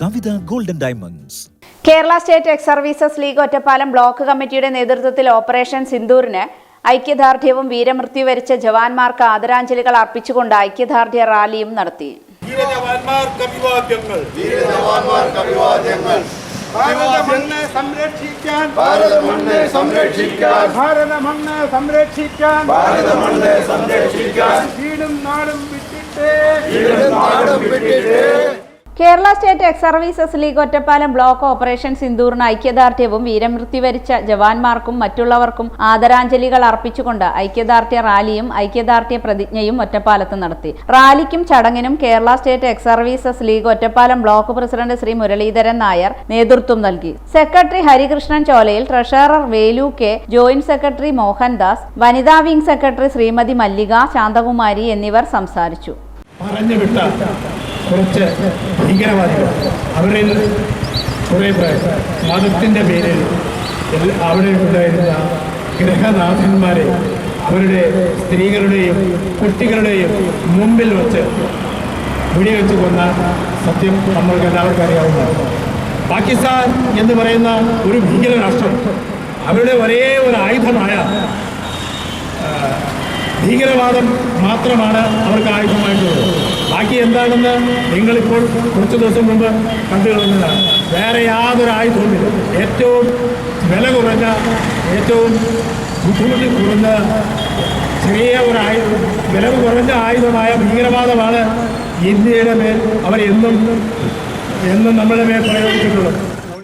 Kavitha golden diamonds. Kerala state ex services league Ottapalam block കമ്മിറ്റിയുടെ നേതൃത്വത്തിൽ operation സിന്ദൂറിന് ഐക്യദാർഢ്യവും വീരമൃത്യു വരിച്ച ജവാന്മാർക്ക് ആദരാഞ്ജലികൾ അർപ്പിച്ചുകൊണ്ട് ഐക്യദാർഢ്യ റാലിയും നടത്തി. വീരജവാന്മാർക്ക് അഭിവാദ്യങ്ങൾ. ഭാരത മണ്ണ് സംരക്ഷിക്കാൻ. ഭാരത സംരക്ഷിക്കാൻ. ഭാരത സംരക്ഷിക്കാൻ. ഭാരത സംരക്ഷിക്കാൻ. വീടും നാടും വിട്ടിട്ട്. വീടും നാടും വിട്ടിട്ട്. Kerala state ex services league Ottapalam block operation സിന്ദൂറിന് ഐക്യദാർഢ്യവും വീരമൃത്യു വരിച്ച ജവാന്മാർക്കും മറ്റുള്ളവർക്കും ആദരാഞ്ജലികൾ അർപ്പിച്ചുകൊണ്ട് ഐക്യദാർഢ്യ റാലിയും ഐക്യദാർഢ്യ പ്രതിജ്ഞയും ഒറ്റപ്പാലത്ത് നടത്തി. റാലിക്കും ചടങ്ങിനും Kerala state ex services league Ottapalam block president Shri Muraleedharan Nair നേതൃത്വം നൽകി. Secretary Harikrishnan Cholayil treasurer Velu K joint secretary Mohandas വനിതാ വിംഗ് സെക്രട്ടറി ശ്രീമതി മല്ലിക ശാന്തകുമാരി എന്നിവർ സംസാരിച്ചു. കുറച്ച് ഭീകരവാദികൾ. അവരിൽ കുറേ പേർ മതത്തിന്റെ പേരിൽ അവിടെ ഉണ്ടായിരുന്ന ഗ്രഹനാഥന്മാരെ അവരുടെ സ്ത്രീകളുടെയും കുട്ടികളുടെയും മുമ്പിൽ വച്ച് വെടിവെച്ച് കൊന്ന സത്യം നമ്മൾക്ക് എല്ലാവർക്കും അറിയാവുന്നതാണ്. പാകിസ്ഥാൻ എന്ന് പറയുന്ന ഒരു ഭീകര രാഷ്ട്രം അവരുടെ ഒരേ ഒരു ആയുധമായ ഭീകരവാദം മാത്രമാണ് അവർക്ക് ആയുധമായിട്ടുള്ളത്. ബാക്കി എന്താണെന്ന് നിങ്ങളിപ്പോൾ കുറച്ച് ദിവസം മുമ്പ് കണ്ടു കളഞ്ഞതാണ് വേറെ യാതൊരു ആയുധവുമില്ല ഏറ്റവും വില കുറഞ്ഞ ഏറ്റവും ബുദ്ധിമുട്ടി കുറഞ്ഞ ചെറിയ ഒരു ആയുധം വില കുറഞ്ഞ ആയുധമായ ഭീകരവാദമാണ് ഇന്ത്യയുടെ മേൽ അവരെന്നും എന്നും നമ്മളുടെ മേൽ പ്രയോഗിച്ചിട്ടുള്ളത്.